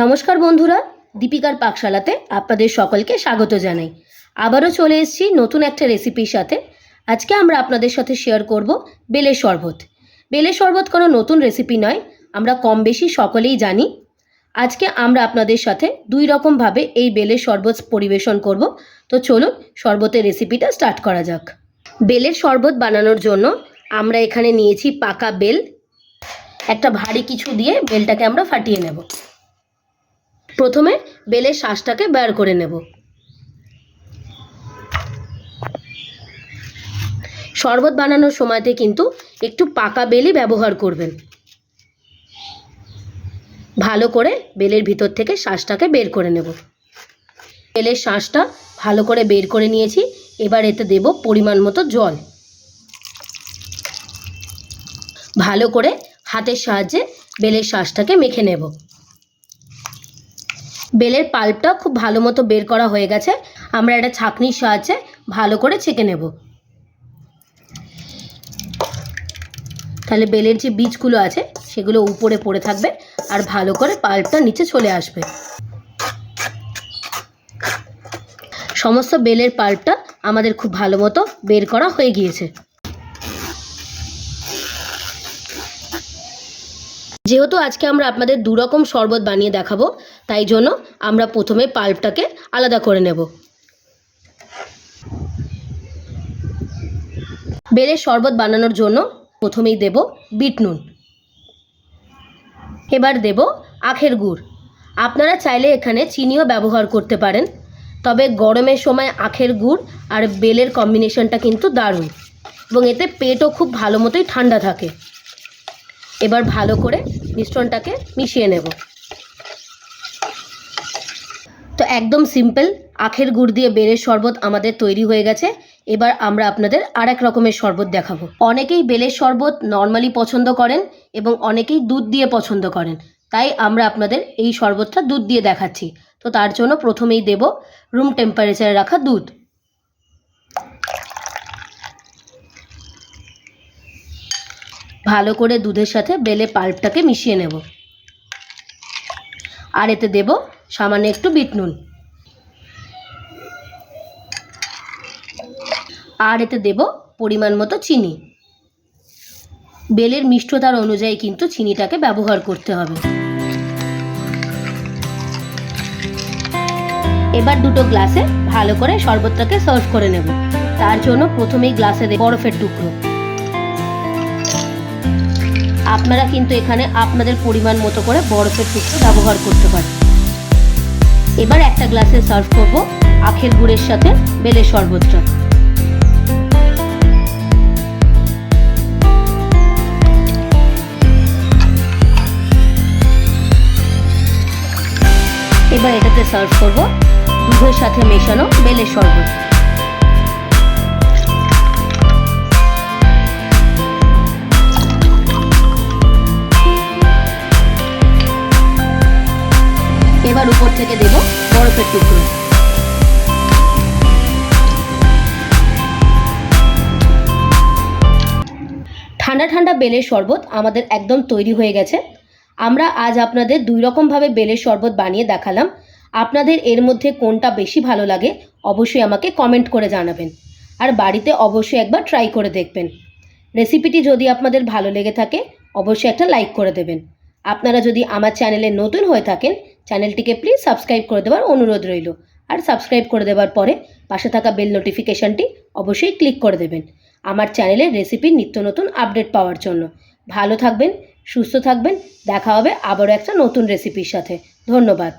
নমস্কার বন্ধুরা, দীপিকার পাকশালাতে আপনাদের সকলকে স্বাগত জানাই। আবারও চলে এসেছি নতুন একটা রেসিপির সাথে। আজকে আমরা আপনাদের সাথে শেয়ার করব বেলের শরবত। বেলের শরবত কোনো নতুন রেসিপি নয়, আমরা কম বেশি সকলেই জানি। আজকে আমরা আপনাদের সাথে দুই রকমভাবে এই বেলের শরবত পরিবেশন করব। তো চলুন শরবতের রেসিপিটা স্টার্ট করা যাক। বেলের শরবত বানানোর জন্য আমরা এখানে নিয়েছি পাকা বেল। একটা ভারী কিছু দিয়ে বেলটাকে আমরা ফাটিয়ে নেব। প্রথমে বেলের শ্বাসটাকে বের করে নেব। শরবত বানানোর সময়তে কিন্তু একটু পাকা বেলই ব্যবহার করবেন। ভালো করে বেলের ভিতর থেকে শ্বাসটাকে বের করে নেব। বেলের শ্বাসটা ভালো করে বের করে নিয়েছি, এবার এতে দেব পরিমাণ মতো জল। ভালো করে হাতের সাহায্যে বেলের শ্বাসটাকে মেখে নেব। বেলের পাল্পটা খুব ভালো মতো বের করা হয়ে গেছে। আমরা একটা ছাঁকনির সাহায্যে ভালো করে ছেঁকে নেব। তাহলে বেলের যে বীজগুলো আছে, সেগুলো উপরে পড়ে থাকবে আর ভালো করে পাল্পটা নিচে চলে আসবে। সমস্ত বেলের পাল্পটা আমাদের খুব ভালো মতো বের করা হয়ে গিয়েছে। যেহেতু আজকে আমরা আপনাদের দুরকম শরবত বানিয়ে দেখাবো, তাই জন্য আমরা প্রথমে পাল্পটাকে আলাদা করে নেব। বেলের শরবত বানানোর জন্য প্রথমেই দেব বিট নুন। এবার দেব আখের গুড়। আপনারা চাইলে এখানে চিনিও ব্যবহার করতে পারেন, তবে গরমের সময় আখের গুড় আর বেলের কম্বিনেশনটা কিন্তু দারুণ। এবং এতে পেটও খুব ভালো মতোই ঠান্ডা থাকে। এবার ভালো করে মিশ্রণটাকে মিশিয়ে নেব। তো একদম সিম্পল, আখের গুড় দিয়ে বেলের শরবত আমাদের তৈরি হয়ে গেছে। এবার আমরা আপনাদের আর এক রকমের শরবত দেখাবো। অনেকেই বেলের শরবত নর্মালি পছন্দ করেন এবং অনেকেই দুধ দিয়ে পছন্দ করেন। তাই আমরা আপনাদের এই শরবতটা দুধ দিয়ে দেখাচ্ছি। তো তার জন্য প্রথমেই দেব রুম টেম্পারেচারে রাখা দুধ। ভালো করে দুধের সাথে বেলে পাল্পটাকে মিশিয়ে নেব। আর এতে দেব সামান্য একটু বিট নুন। আর এতে দেব পরিমাণ মতো চিনি। বেলের মিষ্টতার অনুযায়ী কিন্তু চিনিটাকে ব্যবহার করতে হবে। এবার দুটো গ্লাসে ভালো করে শরবতটাকে সার্ভ করে নেব। তার জন্য প্রথমেই গ্লাসে দেব বরফের টুকরো। আপনারা কিন্তু এখানে আপনাদের পরিমাণ মতো করে বরফের টুকরো ব্যবহার করতে পারেন। এবার একটা গ্লাসে সার্ভ করব আখের গুড়ের সাথে বেলের শরবতটা এবার এটাতে সার্ভ করব দুধের সাথে মেশানো বেলের শরবত। এবার উপর থেকে দেব বরফের টুকরো। ঠান্ডা ঠান্ডা বেলের শরবত আমাদের একদম তৈরি হয়ে গেছে। আমরা আজ আপনাদের দুই রকমভাবে বেলের শরবত বানিয়ে দেখালাম। আপনাদের এর মধ্যে কোনটা বেশি ভালো লাগে অবশ্যই আমাকে কমেন্ট করে জানাবেন। আর বাড়িতে অবশ্যই একবার ট্রাই করে দেখবেন। রেসিপিটি যদি আপনাদের ভালো লেগে থাকে, অবশ্যই একটা লাইক করে দেবেন। আপনারা যদি আমার চ্যানেলে নতুন হয়ে থাকেন চ্যানেলটিকে প্লিজ সাবস্ক্রাইব করে দেওয়ার অনুরোধ রইল। আর সাবস্ক্রাইব করে দেওয়ার পরে পাশে থাকা বেল নোটিফিকেশানটি অবশ্যই ক্লিক করে দেবেন। আমার চ্যানেলের রেসিপির নিত্য নতুন আপডেট পাওয়ার জন্য। ভালো থাকবেন, সুস্থ থাকবেন, দেখা হবে আবারও একটা নতুন রেসিপির সাথে। ধন্যবাদ।